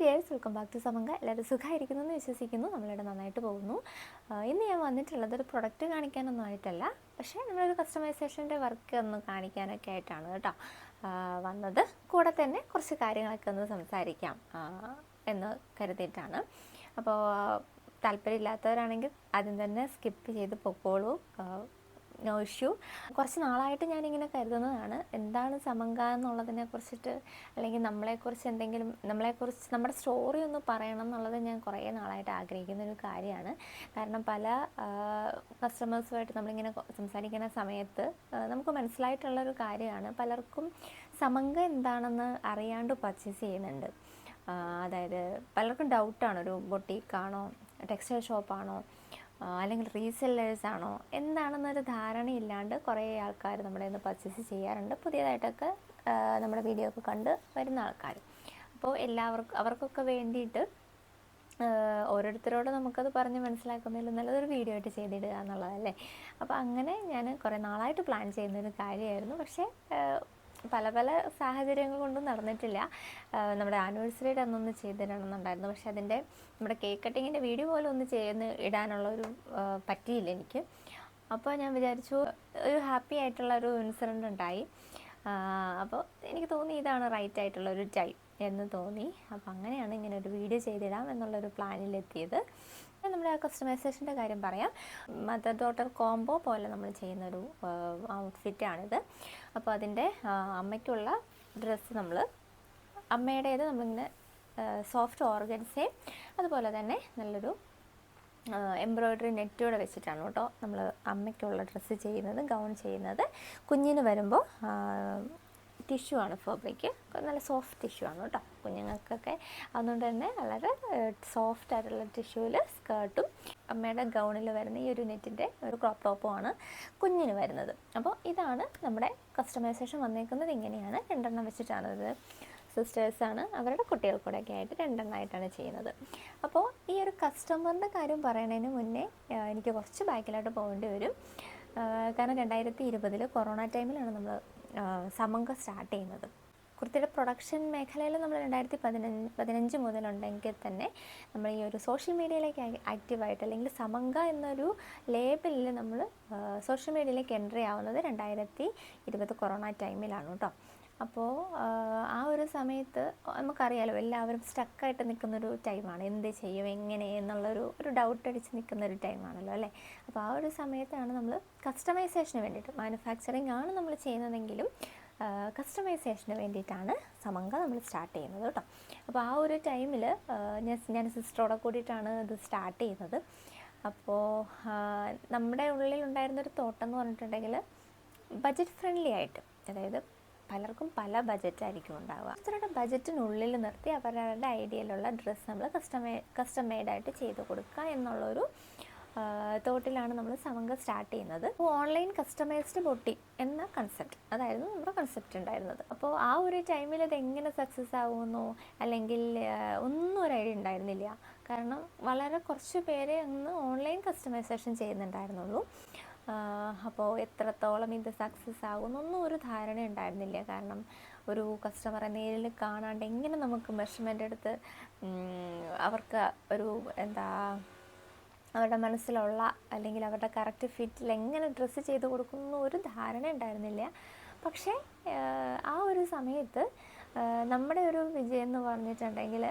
Dears welcome back to Samanka എല്ലാവരും സുഖമായിരിക്കുന്നു എന്ന് വിശ്വസിക്കുന്നു. നമ്മളിവിടെ നന്നായിട്ട് പോകുന്നു. ഇന്ന് ഞാൻ വന്നിട്ടുള്ളത് ഒരു പ്രൊഡക്റ്റ് കാണിക്കാനൊന്നും ആയിട്ടല്ല. പക്ഷേ നമ്മളൊരു കസ്റ്റമൈസേഷന്റെ വർക്ക് ഒന്ന് കാണിക്കാനൊക്കെ ആയിട്ടാണ് കേട്ടോ വന്നത്. കൂടെ തന്നെ കുറച്ച് കാര്യങ്ങളൊക്കെ ഒന്ന് സംസാരിക്കാം എന്ന് കരുതിയിട്ടാണ്. അപ്പോൾ താല്പര്യമില്ലാത്തവരാണെങ്കിൽ ആദ്യം തന്നെ സ്കിപ്പ് ചെയ്ത് പൊക്കോളൂ. നോ ഇഷ്യൂ കുറച്ച് നാളായിട്ട് ഞാനിങ്ങനെ കരുതുന്നതാണ്. എന്താണ് സമങ്ക എന്നുള്ളതിനെ കുറിച്ചിട്ട് അല്ലെങ്കിൽ നമ്മളെക്കുറിച്ച് എന്തെങ്കിലും നമ്മളെക്കുറിച്ച് നമ്മുടെ സ്റ്റോറി ഒന്ന് പറയണം എന്നുള്ളത് ഞാൻ കുറേ നാളായിട്ട് ആഗ്രഹിക്കുന്ന ഒരു കാര്യമാണ്. കാരണം പല കസ്റ്റമേഴ്സുമായിട്ട് നമ്മളിങ്ങനെ സംസാരിക്കുന്ന സമയത്ത് നമുക്ക് മനസ്സിലായിട്ടുള്ളൊരു കാര്യമാണ്. പലർക്കും സമങ്ക എന്താണെന്ന് അറിയാണ്ട് പർച്ചേസ് ചെയ്യുന്നുണ്ട്. അതായത് പലർക്കും ഡൗട്ടാണ് ഒരു ബൊട്ടീക്കാണോ ടെക്സ്റ്റൈൽ ഷോപ്പാണോ അല്ലെങ്കിൽ റീസെല്ലേഴ്സ് ആണോ? എന്താണെന്നൊരു ധാരണയില്ലാണ്ട് കുറേ ആൾക്കാർ നമ്മുടെ നിന്ന് പർച്ചേസ് ചെയ്യാറുണ്ട്. പുതിയതായിട്ടൊക്കെ നമ്മുടെ വീഡിയോ ഒക്കെ കണ്ട് വരുന്ന ആൾക്കാർ. അപ്പോൾ എല്ലാവർക്കും അവർക്കൊക്കെ വേണ്ടിയിട്ട് ഓരോരുത്തരോട് നമുക്കത് പറഞ്ഞ് മനസ്സിലാക്കുന്നതിൽ നല്ലതൊരു വീഡിയോ ആയിട്ട് ചെയ്തിടുക എന്നുള്ളതല്ലേ? അപ്പോൾ അങ്ങനെ ഞാൻ കുറേ നാളായിട്ട് പ്ലാൻ ചെയ്യുന്നൊരു കാര്യമായിരുന്നു. പക്ഷേ പല പല സാഹചര്യങ്ങൾ കൊണ്ടും നടന്നിട്ടില്ല. നമ്മുടെ ആനിവേഴ്സറിയുടെ അന്നൊന്ന് ചെയ്തിടണമെന്നുണ്ടായിരുന്നു. പക്ഷെ അതിന്റെ നമ്മുടെ കേക്ക് കട്ടിങ്ങിന്റെ വീഡിയോ പോലെ ഒന്ന് ചെയ്യുന്ന ഇടാനുള്ള ഒരു പറ്റിയില്ല എനിക്ക്. അപ്പോൾ ഞാൻ വിചാരിച്ചു ഒരു ഹാപ്പി ആയിട്ടുള്ള ഒരു ഇൻസിഡന്റ് ഉണ്ടായി. അപ്പോൾ എനിക്ക് തോന്നി ഇതാണ് റൈറ്റ് ആയിട്ടുള്ള ഒരു ടൈം എന്ന് തോന്നി. അപ്പോൾ അങ്ങനെയാണ് ഇങ്ങനെ ഒരു വീഡിയോ ചെയ്തിടാം എന്നുള്ളൊരു പ്ലാനിലെത്തിയത് ഞാൻ നമ്മുടെ കസ്റ്റമൈസേഷന്റെ കാര്യം പറയാം. മദർ ഡോട്ടർ കോംബോ പോലെ നമ്മൾ ചെയ്യുന്ന ചെയ്യുന്നൊരു ഔട്ട്ഫിറ്റാണിത് അപ്പോൾ അതിന്റെ അമ്മയ്ക്കുള്ള ഡ്രസ്സ് നമ്മൾ അമ്മയുടേത് നമ്മളിങ്ങനെ സോഫ്റ്റ് ഓർഗൻസേയും അതുപോലെ തന്നെ നല്ലൊരു എംബ്രോയ്ഡറി നെറ്റോടെ വെച്ചിട്ടാണ് കേട്ടോ നമ്മൾ അമ്മയ്ക്കുള്ള ഡ്രസ്സ് ചെയ്യുന്നത് ഗൗൺ ചെയ്യുന്നത്. കുഞ്ഞിന് വരുമ്പോൾ ടിഷ്യൂ ആണ് ഫാബ്രിക് നല്ല സോഫ്റ്റ് ടിഷ്യൂ ആണ് കേട്ടോ. കുഞ്ഞുങ്ങൾക്കൊക്കെ. അതുകൊണ്ട് തന്നെ വളരെ സോഫ്റ്റ് ആയിട്ടുള്ള ടിഷ്യൂവിൽ സ്കേർട്ടും അമ്മയുടെ ഗൗണിൽ വരുന്ന ഈ ഒരു നെറ്റിന്റെ ഒരു ക്രോപ്പ് ടോപ്പും ആണ് കുഞ്ഞിന് വരുന്നത്. അപ്പോൾ ഇതാണ് നമ്മുടെ കസ്റ്റമൈസേഷൻ വന്നേക്കുന്നത്. ഇങ്ങനെയാണ് രണ്ടെണ്ണം വെച്ചിട്ടാണ് ഇത്. സിസ്റ്റേഴ്സാണ് അവരുടെ കുട്ടികൾക്കൂടെയൊക്കെ ആയിട്ട് രണ്ടെണ്ണമായിട്ടാണ് ചെയ്യുന്നത്. അപ്പോൾ ഈ ഒരു കസ്റ്റമറിന്റെ കാര്യം പറയുന്നതിന് മുന്നേ എനിക്ക് കുറച്ച് ബാക്കിലോട്ട് പോകേണ്ടി വരും. കാരണം രണ്ടായിരത്തി ഇരുപതിൽ കൊറോണ ടൈമിലാണ് നമ്മൾ സമങ്ക സ്റ്റാർട്ട് ചെയ്യുന്നത്. കുർത്തിയുടെ പ്രൊഡക്ഷൻ മേഖലയിൽ നമ്മൾ രണ്ടായിരത്തി പതിനഞ്ച് പതിനഞ്ച് മുതലുണ്ടെങ്കിൽ തന്നെ നമ്മൾ ഈ ഒരു സോഷ്യൽ മീഡിയയിലേക്ക് ആക്റ്റീവായിട്ട് അല്ലെങ്കിൽ സമങ്ക എന്നൊരു ലേബലിൽ നമ്മൾ സോഷ്യൽ മീഡിയയിലേക്ക് എൻട്രി ആവുന്നത് രണ്ടായിരത്തി ഇരുപത് കൊറോണ ടൈമിലാണ് കേട്ടോ അപ്പോൾ ആ ഒരു സമയത്ത് നമുക്കറിയാലോ എല്ലാവരും സ്റ്റക്കായിട്ട് നിൽക്കുന്നൊരു ടൈമാണ് എന്ത് ചെയ്യും എങ്ങനെ എന്നുള്ളൊരു ഒരു ഡൗട്ട് അടിച്ച് നിൽക്കുന്നൊരു ടൈമാണല്ലോ അല്ലേ? അപ്പോൾ ആ ഒരു സമയത്താണ് നമ്മൾ കസ്റ്റമൈസേഷന് വേണ്ടിയിട്ട് മാനുഫാക്ചറിങ് ആണ് നമ്മൾ ചെയ്യുന്നതെങ്കിലും കസ്റ്റമൈസേഷന് വേണ്ടിയിട്ടാണ് സമങ്ക നമ്മൾ സ്റ്റാർട്ട് ചെയ്യുന്നത് കേട്ടോ. അപ്പോൾ ആ ഒരു ടൈമിൽ ഞാൻ ഞാൻ സിസ്റ്ററോടെ കൂടിയിട്ടാണ് ഇത് സ്റ്റാർട്ട് ചെയ്യുന്നത്. അപ്പോൾ നമ്മുടെ ഉള്ളിലുണ്ടായിരുന്നൊരു തോട്ടം എന്ന് പറഞ്ഞിട്ടുണ്ടെങ്കിൽ ബജറ്റ് ഫ്രണ്ട്ലി ആയിട്ട് അതായത് പലർക്കും പല ബജറ്റായിരിക്കും ഉണ്ടാവുക. അവരുടെ ബജറ്റിനുള്ളിൽ നിർത്തി അവരുടെ ഐഡിയയിലുള്ള ഡ്രസ്സ് നമ്മൾ കസ്റ്റമേ കസ്റ്റം മെയ്ഡായിട്ട് ചെയ്ത് കൊടുക്കുക എന്നുള്ളൊരു തോട്ടിലാണ് നമ്മൾ സമങ്ക സ്റ്റാർട്ട് ചെയ്യുന്നത്. ഓൺലൈൻ കസ്റ്റമൈസ്ഡ് ബൊട്ടി എന്ന കൺസെപ്റ്റ് അതായിരുന്നു നമ്മുടെ കൺസെപ്റ്റ് ഉണ്ടായിരുന്നത്. അപ്പോൾ ആ ഒരു ടൈമിൽ അത് എങ്ങനെ സക്സസ് ആകുമെന്നോ അല്ലെങ്കിൽ ഒന്നും ഒരു ഐഡിയ ഉണ്ടായിരുന്നില്ല. കാരണം വളരെ കുറച്ച് പേരെ അന്ന് ഓൺലൈൻ കസ്റ്റമൈസേഷൻ ചെയ്യുന്നുണ്ടായിരുന്നുള്ളൂ. അപ്പോൾ എത്രത്തോളം ഇത് സക്സസ് ആകുമെന്നൊന്നും ഒരു ധാരണ ഉണ്ടായിരുന്നില്ല. കാരണം ഒരു കസ്റ്റമറെ നേരിൽ കാണാണ്ട് എങ്ങനെ നമുക്ക് മെഷർമെന്റ് എടുത്ത് അവർക്ക് ഒരു എന്താ അവരുടെ മനസ്സിലുള്ള അല്ലെങ്കിൽ അവരുടെ കറക്റ്റ് ഫിറ്റിൽ എങ്ങനെ ഡ്രസ്സ് ചെയ്ത് കൊടുക്കുന്നു ഒരു ധാരണ ഉണ്ടായിരുന്നില്ല. പക്ഷേ ആ ഒരു സമയത്ത് നമ്മുടെ ഒരു വിജയം എന്ന് പറഞ്ഞിട്ടുണ്ടെങ്കിൽ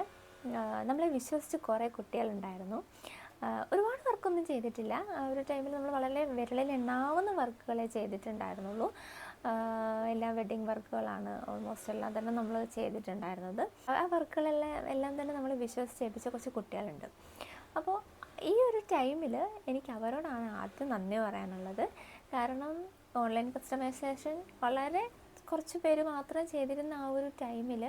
നമ്മളെ വിശ്വസിച്ച് കുറേ കുട്ടികളുണ്ടായിരുന്നു. ഒരുപാട് വർക്കൊന്നും ചെയ്തിട്ടില്ല. ആ ഒരു ടൈമിൽ നമ്മൾ വളരെ വിരലിൽ എണ്ണാവുന്ന വർക്കുകളെ ചെയ്തിട്ടുണ്ടായിരുന്നുള്ളൂ. എല്ലാ വെഡ്ഡിങ് വർക്കുകളാണ് ഓൾമോസ്റ്റ് എല്ലാം തന്നെ നമ്മൾ ചെയ്തിട്ടുണ്ടായിരുന്നത്. ആ വർക്കുകളെല്ലാം എല്ലാം തന്നെ നമ്മൾ വിശ്വസിച്ച് ഏൽപ്പിച്ച കുറച്ച് കുട്ടികളുണ്ട്. അപ്പോൾ ഈ ഒരു ടൈമിൽ എനിക്ക് അവരോടാണ് ആദ്യം നന്ദി പറയാനുള്ളത്. കാരണം ഓൺലൈൻ കസ്റ്റമൈസേഷൻ വളരെ കുറച്ച് പേര് മാത്രം ചെയ്തിരുന്ന ആ ഒരു ടൈമിൽ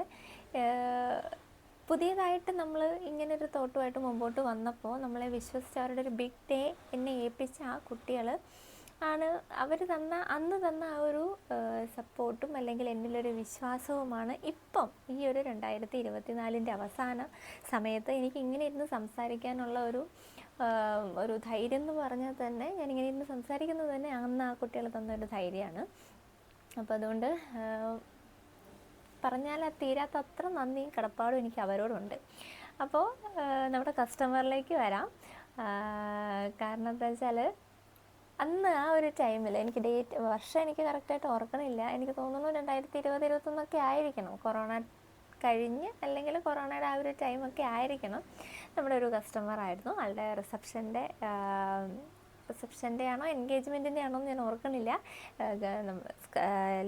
പുതിയതായിട്ട് നമ്മൾ ഇങ്ങനെ ഒരു തോട്ടുമായിട്ട് മുമ്പോട്ട് വന്നപ്പോൾ നമ്മളെ വിശ്വസിച്ച് അവരുടെ ഒരു ബിഗ് ഡേ എന്നെ ഏൽപ്പിച്ച ആ കുട്ടികൾ ആണ് അവർ തന്ന അന്ന് തന്ന ആ ഒരു സപ്പോർട്ടും അല്ലെങ്കിൽ എന്നിലൊരു വിശ്വാസവുമാണ് ഇപ്പം ഈ ഒരു രണ്ടായിരത്തി ഇരുപത്തിനാലിന്റെ അവസാന സമയത്ത് എനിക്ക് ഇങ്ങനെ ഇരുന്ന് സംസാരിക്കാനുള്ള ഒരു ഒരു ധൈര്യം എന്ന് പറഞ്ഞാൽ തന്നെ ഞാനിങ്ങനെ ഇരുന്ന് സംസാരിക്കുന്നത് തന്നെ അന്ന് ആ കുട്ടികൾ തന്ന ഒരു ധൈര്യമാണ് അപ്പോൾ അതുകൊണ്ട് പറഞ്ഞാൽ തീരാത്ത അത്ര നന്ദിയും കടപ്പാടും എനിക്ക് അവരോടുണ്ട്. അപ്പോൾ നമ്മുടെ കസ്റ്റമറിലേക്ക് വരാം. കാരണം എന്താ വെച്ചാൽ അന്ന് ആ ഒരു ടൈമിൽ എനിക്ക് ഡേറ്റ് വർഷം എനിക്ക് കറക്റ്റായിട്ട് ഓർക്കണില്ല. എനിക്ക് തോന്നുന്നു രണ്ടായിരത്തി ഇരുപത് ഇരുപത്തൊന്നൊക്കെ ആയിരിക്കണം. കൊറോണ കഴിഞ്ഞ് അല്ലെങ്കിൽ കൊറോണയുടെ ആ ഒരു ടൈമൊക്കെ ആയിരിക്കണം. നമ്മുടെ ഒരു കസ്റ്റമർ ആയിരുന്നു ആളുടെ റിസപ്ഷന്റെ റിസപ്ഷന്റെ ആണോ എൻഗേജ്മെന്റിന്റെ ആണോ എന്ന് ഞാൻ ഓർക്കണില്ല.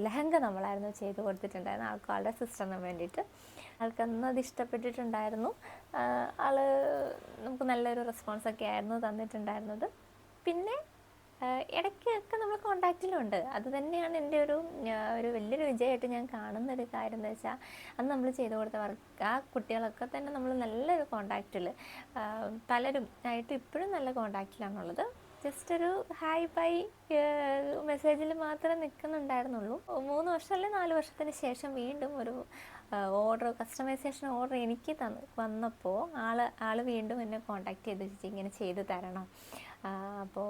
ലെഹങ്ക നമ്മളായിരുന്നു ചെയ്ത് കൊടുത്തിട്ടുണ്ടായിരുന്നു ആൾക്കാളുടെ സിസ്റ്ററിന് വേണ്ടിയിട്ട്. ആൾക്കന്ന് അത് ഇഷ്ടപ്പെട്ടിട്ടുണ്ടായിരുന്നു. ആൾ നമുക്ക് നല്ലൊരു റെസ്പോൺസൊക്കെ ആയിരുന്നു തന്നിട്ടുണ്ടായിരുന്നത്. പിന്നെ ഇടയ്ക്കൊക്കെ നമ്മൾ കോണ്ടാക്റ്റിലുണ്ട് അത് തന്നെയാണ് എന്റെ ഒരു ഒരു വലിയൊരു വിജയമായിട്ട് ഞാൻ കാണുന്ന ഒരു കാര്യം എന്ന് വെച്ചാൽ അന്ന് നമ്മൾ ചെയ്തു കൊടുത്ത വർക്ക് ആ കുട്ടികളൊക്കെ തന്നെ നമ്മൾ നല്ലൊരു കോണ്ടാക്റ്റിൽ പലരും ആയിട്ട് ഇപ്പോഴും നല്ല കോണ്ടാക്റ്റിലാണുള്ളത് ജസ്റ്റ് ഒരു ഹായ് ബൈ മെസ്സേജിൽ മാത്രമേ നിൽക്കുന്നുണ്ടായിരുന്നുള്ളൂ. മൂന്ന് വർഷം അല്ലെങ്കിൽ നാല് വർഷത്തിന് ശേഷം വീണ്ടും ഒരു ഓർഡർ കസ്റ്റമൈസേഷൻ ഓർഡർ എനിക്ക് തന്ന് വന്നപ്പോൾ ആൾ ആൾ വീണ്ടും എന്നെ കോണ്ടാക്ട് ചെയ്ത് ചേച്ചി ഇങ്ങനെ ചെയ്ത് തരണം. അപ്പോൾ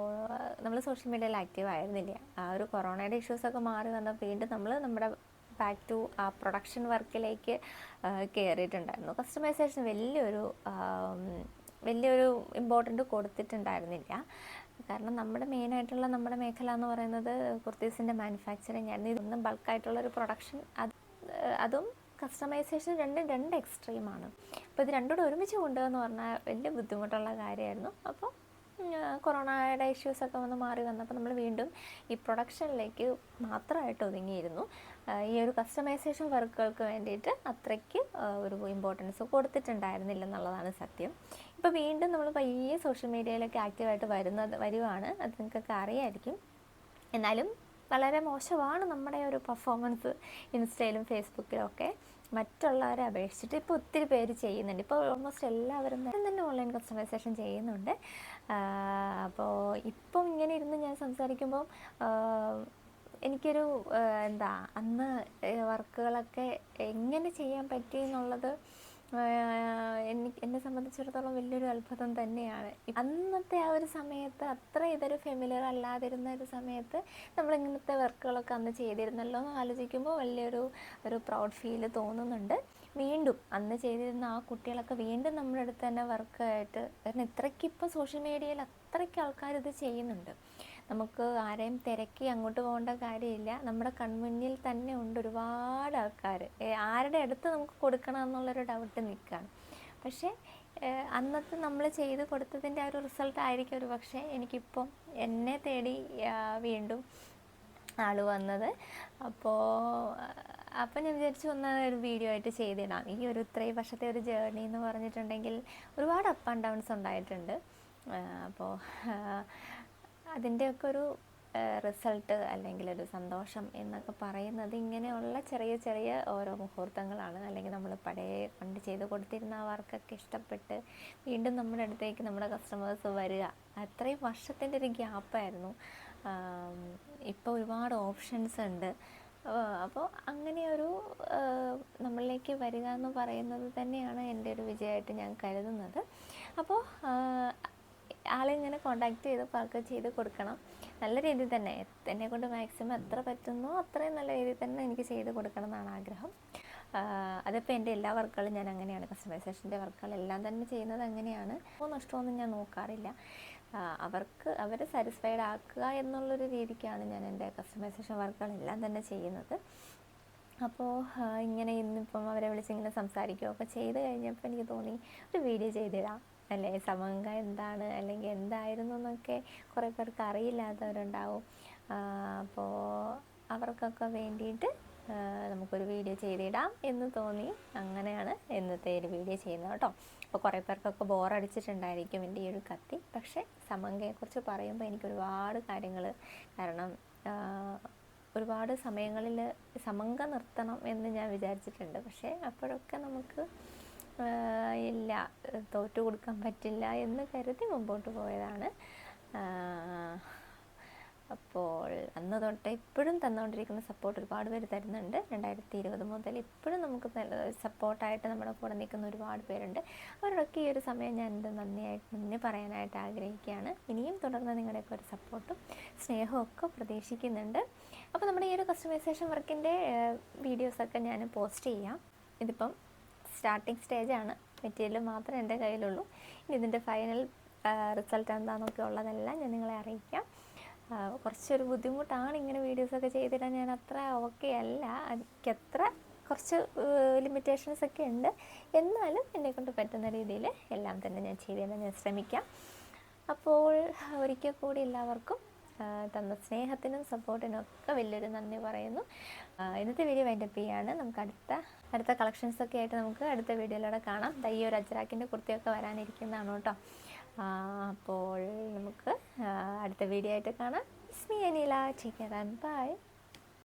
നമ്മൾ സോഷ്യൽ മീഡിയയിൽ ആക്റ്റീവ് ആയിരുന്നില്ല. ആ ഒരു കൊറോണയുടെ ഇഷ്യൂസൊക്കെ മാറി വന്നപ്പോൾ വീണ്ടും നമ്മൾ നമ്മുടെ ബാക്ക് ടു ആ പ്രൊഡക്ഷൻ വർക്കിലേക്ക് കയറിയിട്ടുണ്ടായിരുന്നു. കസ്റ്റമൈസേഷൻ വലിയൊരു വലിയൊരു ഇമ്പോർട്ടന്റ് കൊടുത്തിട്ടുണ്ടായിരുന്നില്ല. കാരണം നമ്മുടെ മെയിനായിട്ടുള്ള നമ്മുടെ മേഖല എന്ന് പറയുന്നത് കുർത്തീസിന്റെ മാനുഫാക്ചറിങ് ആയിരുന്നു. ഇതൊന്നും ബൾക്കായിട്ടുള്ളൊരു പ്രൊഡക്ഷൻ അത് അതും കസ്റ്റമൈസേഷൻ രണ്ടും രണ്ട് എക്സ്ട്രീമാണ് അപ്പോൾ ഇത് രണ്ടും കൂടെ ഒരുമിച്ച് കൊണ്ടുവന്ന് പറഞ്ഞാൽ വലിയ ബുദ്ധിമുട്ടുള്ള കാര്യമായിരുന്നു. അപ്പോൾ കൊറോണയുടെ ഇഷ്യൂസൊക്കെ വന്ന് മാറി വന്നപ്പോൾ നമ്മൾ വീണ്ടും ഈ പ്രൊഡക്ഷനിലേക്ക് മാത്രമായിട്ട് ഒതുങ്ങിയിരുന്നു. ഈ ഒരു കസ്റ്റമൈസേഷൻ വർക്കുകൾക്ക് വേണ്ടിയിട്ട് അത്രയ്ക്ക് ഒരു ഇമ്പോർട്ടൻസ് കൊടുത്തിട്ടുണ്ടായിരുന്നില്ല എന്നുള്ളതാണ് സത്യം. ഇപ്പോൾ വീണ്ടും നമ്മൾ പയ്യെ സോഷ്യൽ മീഡിയയിലൊക്കെ ആക്റ്റീവായിട്ട് വരുന്നത് വരുവാണ്. അത് നിങ്ങൾക്കൊക്കെ അറിയായിരിക്കും. എന്നാലും വളരെ മോശമാണ് നമ്മുടെ ഒരു പെർഫോമൻസ് ഇൻസ്റ്റയിലും ഫേസ്ബുക്കിലും ഒക്കെ. മറ്റുള്ളവരെ അപേക്ഷിച്ചിട്ട് ഇപ്പോൾ ഒത്തിരി പേര് ചെയ്യുന്നുണ്ട്. ഇപ്പോൾ ഓൾമോസ്റ്റ് എല്ലാവരും തന്നെ ഓൺലൈൻ കസ്റ്റമൈസേഷൻ ചെയ്യുന്നുണ്ട്. അപ്പോൾ ഇപ്പം ഇങ്ങനെ ഇരുന്ന് ഞാൻ സംസാരിക്കുമ്പോൾ എനിക്കൊരു എന്താ അന്ന് വർക്കുകളൊക്കെ എങ്ങനെ ചെയ്യാൻ പറ്റി എന്നുള്ളത് എനിക്ക് എന്നെ സംബന്ധിച്ചിടത്തോളം വലിയൊരു അത്ഭുതം തന്നെയാണ്. അന്നത്തെ ആ ഒരു സമയത്ത് അത്ര ഇതൊരു ഫെമിലിയർ അല്ലാതിരുന്ന ഒരു സമയത്ത് നമ്മൾ ഇങ്ങനത്തെ വർക്കുകളൊക്കെ അന്ന് ചെയ്തിരുന്നല്ലോ എന്ന് ആലോചിക്കുമ്പോൾ വലിയൊരു ഒരു പ്രൗഡ് ഫീൽ തോന്നുന്നുണ്ട്. വീണ്ടും അന്ന് ചെയ്തിരുന്ന ആ കുട്ടികളൊക്കെ വീണ്ടും നമ്മുടെ അടുത്ത് തന്നെ വർക്കായിട്ട് കാരണം ഇത്രയ്ക്ക് ഇപ്പോൾ സോഷ്യൽ മീഡിയയിൽ അത്രയ്ക്ക് ആൾക്കാർ ഇത് ചെയ്യുന്നുണ്ട്. നമുക്ക് ആരെയും തിരക്കി അങ്ങോട്ട് പോകേണ്ട കാര്യമില്ല. നമ്മുടെ കൺമുന്നിൽ തന്നെ ഉണ്ട് ഒരുപാട് ആൾക്കാർ. ആരുടെ അടുത്ത് നമുക്ക് കൊടുക്കണം എന്നുള്ളൊരു ഡൗട്ട് നിൽക്കുകയാണ്. പക്ഷേ അന്നത്തെ നമ്മൾ ചെയ്ത് കൊടുത്തതിന്റെ ആ ഒരു റിസൾട്ട് ആയിരിക്കും ഒരു പക്ഷേ എനിക്കിപ്പം എന്നെ തേടി വീണ്ടും ആൾ വന്നത്. അപ്പോൾ അപ്പം ഞാൻ വിചാരിച്ചു ഒന്ന് ഒരു വീഡിയോ ആയിട്ട് ചെയ്തിടാം. ഈ ഒരു ഇത്രയും വർഷത്തെ ഒരു ജേർണി എന്ന് പറഞ്ഞിട്ടുണ്ടെങ്കിൽ ഒരുപാട് അപ്പ് ആൻഡ് ഡൗൺസ് ഉണ്ടായിട്ടുണ്ട്. അപ്പോൾ അതിന്റെയൊക്കെ ഒരു റിസൾട്ട് അല്ലെങ്കിൽ ഒരു സന്തോഷം എന്നൊക്കെ പറയുന്നത് ഇങ്ങനെയുള്ള ചെറിയ ചെറിയ ഓരോ മുഹൂർത്തങ്ങളാണ്. അല്ലെങ്കിൽ നമ്മൾ പഴയ പണ്ട് ചെയ്ത് കൊടുത്തിരുന്ന ആ വർക്കൊക്കെ ഇഷ്ടപ്പെട്ട് വീണ്ടും നമ്മുടെ അടുത്തേക്ക് നമ്മുടെ കസ്റ്റമേഴ്സ് വരിക. അത്രയും വർഷത്തിന്റെ ഒരു ഗ്യാപ്പായിരുന്നു ഇപ്പോൾ ഒരുപാട് ഓപ്ഷൻസ് ഉണ്ട്. അപ്പോൾ അങ്ങനെയൊരു നമ്മളിലേക്ക് വരിക എന്ന് പറയുന്നത് തന്നെയാണ് എന്റെ ഒരു വിജയമായിട്ട് ഞാൻ കരുതുന്നത്. അപ്പോൾ ആളിങ്ങനെ കോണ്ടാക്ട് ചെയ്ത് പാക്ക് ചെയ്ത് കൊടുക്കണം. നല്ല രീതിയിൽ തന്നെ. എന്നെ കൊണ്ട് മാക്സിമം എത്ര പറ്റുന്നോ അത്രയും നല്ല രീതിയിൽ തന്നെ എനിക്ക് ചെയ്ത് കൊടുക്കണം എന്നാണ് ആഗ്രഹം. അതിപ്പോൾ എന്റെ എല്ലാ വർക്കുകളും ഞാൻ അങ്ങനെയാണ്. കസ്റ്റമൈസേഷന്റെ വർക്കുകളെല്ലാം തന്നെ ചെയ്യുന്നത് അങ്ങനെയാണ്. നഷ്ടമൊന്നും ഞാൻ നോക്കാറില്ല. അവർക്ക് അവരെ സാറ്റിസ്ഫൈഡ് ആക്കുക എന്നുള്ളൊരു രീതിക്കാണ് ഞാൻ എന്റെ കസ്റ്റമൈസേഷൻ വർക്കുകളെല്ലാം തന്നെ ചെയ്യുന്നത്. അപ്പോൾ ഇങ്ങനെ ഇന്നിപ്പം അവരെ വിളിച്ച് ഇങ്ങനെ സംസാരിക്കുകയൊക്കെ ചെയ്ത് കഴിഞ്ഞപ്പോൾ എനിക്ക് തോന്നി ഒരു വീഡിയോ ചെയ്തിടാം അല്ലേ? സമംഗ എന്താണ് അല്ലെങ്കിൽ എന്തായിരുന്നു എന്നൊക്കെ കുറേ പേർക്ക് അറിയില്ലാത്തവരുണ്ടാവും. അപ്പോൾ അവർക്കൊക്കെ വേണ്ടിയിട്ട് നമുക്കൊരു വീഡിയോ ചെയ്തിടാം എന്ന് തോന്നി. അങ്ങനെയാണ് ഇന്നത്തെ ഒരു വീഡിയോ ചെയ്യുന്നത് കേട്ടോ. അപ്പോൾ കുറേ പേർക്കൊക്കെ ബോറടിച്ചിട്ടുണ്ടായിരിക്കും എന്റെ ഈ ഒരു കത്തി. പക്ഷേ സമങ്കയെക്കുറിച്ച് പറയുമ്പോൾ എനിക്ക് ഒരുപാട് കാര്യങ്ങൾ കാരണം ഒരുപാട് സമയങ്ങളിൽ സമങ്ക നിർത്തണം എന്ന് ഞാൻ വിചാരിച്ചിട്ടുണ്ട്. പക്ഷേ അപ്പോഴൊക്കെ നമുക്ക് ഇല്ല തോറ്റു കൊടുക്കാൻ പറ്റില്ല എന്ന് കരുതി മുമ്പോട്ട് പോയതാണ്. അപ്പോൾ അന്ന് തൊട്ട് ഇപ്പോഴും തന്നുകൊണ്ടിരിക്കുന്ന സപ്പോർട്ട് ഒരുപാട് പേര് തരുന്നുണ്ട്. രണ്ടായിരത്തി ഇരുപത് മുതൽ ഇപ്പോഴും നമുക്ക് സപ്പോർട്ടായിട്ട് നമ്മുടെ കൂടെ നിൽക്കുന്ന ഒരുപാട് പേരുണ്ട്. അവരോടൊക്കെ ഈ ഒരു സമയം ഞാൻ എന്റെ നന്ദിയായിട്ട് നന്ദി പറയാനായിട്ട് ആഗ്രഹിക്കുകയാണ്. ഇനിയും തുടർന്ന് നിങ്ങളുടെയൊക്കെ ഒരു സപ്പോർട്ടും സ്നേഹവും ഒക്കെ പ്രതീക്ഷിക്കുന്നുണ്ട്. അപ്പോൾ നമ്മുടെ ഈ ഒരു കസ്റ്റമൈസേഷൻ വർക്കിന്റെ വീഡിയോസൊക്കെ ഞാൻ പോസ്റ്റ് ചെയ്യാം. ഇതിപ്പം സ്റ്റാർട്ടിങ് ആണ്. മെറ്റീരിയൽ മാത്രമേ എന്റെ കയ്യിലുള്ളൂ. ഇനി ഇതിന്റെ ഫൈനൽ റിസൾട്ട് എന്താണെന്നൊക്കെ ഉള്ളതെല്ലാം ഞാൻ നിങ്ങളെ അറിയിക്കാം. കുറച്ചൊരു ബുദ്ധിമുട്ടാണ് ഇങ്ങനെ വീഡിയോസൊക്കെ ചെയ്തിടാൻ ഞാൻ അത്ര ഓക്കെ അല്ല. എനിക്കത്ര കുറച്ച് ലിമിറ്റേഷൻസ് ഒക്കെ ഉണ്ട്. എന്നാലും എന്നെ കൊണ്ട് പറ്റുന്ന രീതിയിൽ എല്ലാം തന്നെ ഞാൻ ചെയ്തിടാൻ ഞാൻ ശ്രമിക്കാം. അപ്പോൾ ഒരിക്കൽ കൂടി എല്ലാവർക്കും തന്ന സ്നേഹത്തിനും സപ്പോർട്ടിനും ഒക്കെ വലിയൊരു നന്ദി പറയുന്നു. ഇന്നത്തെ വീഡിയോ വൈൻഡപ്പ് ചെയ്യാണ്. നമുക്ക് അടുത്ത അടുത്ത കളക്ഷൻസ് ഒക്കെ ആയിട്ട് നമുക്ക് അടുത്ത വീഡിയോയിലൂടെ കാണാം. ദൈ ഒരു അജ്രാക്കിന്റെ കുർത്തിയൊക്കെ വരാനിരിക്കുന്നതാണ് കേട്ടോ. അപ്പോൾ നമുക്ക് അടുത്ത വീഡിയോ ആയിട്ട് കാണാം. സ്മി അനില ചിക്കൻ ബൈ.